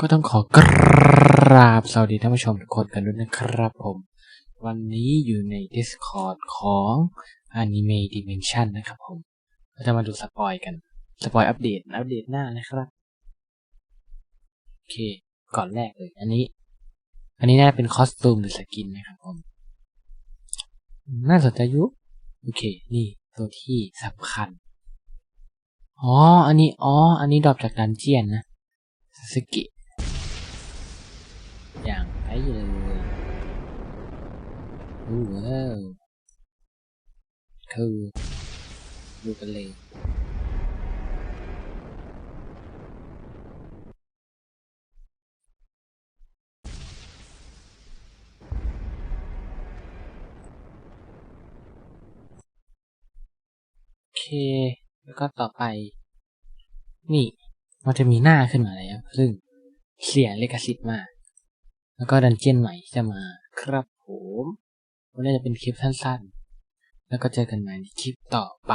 ก็ต้องขอกราบสวัสดีท่านผู้ชมทุกคนกันด้วยนะครับผม วันนี้อยู่ใน Discord ของ Anime Dimension นะครับผมเราจะมาดูสปอยกัน สปอยอัปเดต อัปเดตหน้านะครับ โอเค ก่อนแรกเลย อันนี้ อันนี้น่าเป็นคอสตูมหรือสกินนะครับผม น่าสนใจยุโอเค นี่ตัวที่สำคัญ อ๋อ อันนี้ อ๋อ อันนี้ดรอปจากดันเจียนนะสึกิ เลยดูว้าวคือดูกันเลยโอเคแล้วก็ต่อไป นี่ มันจะมีหน้าขึ้นมาแล้ว ซึ่งเสียเลกสิทธิ์มาก แล้วก็ดันเจียนใหม่ที่จะมาครับผมวันนี้จะเป็นคลิปสั้นๆ แล้วก็เจอกันใหม่ในคลิปต่อไป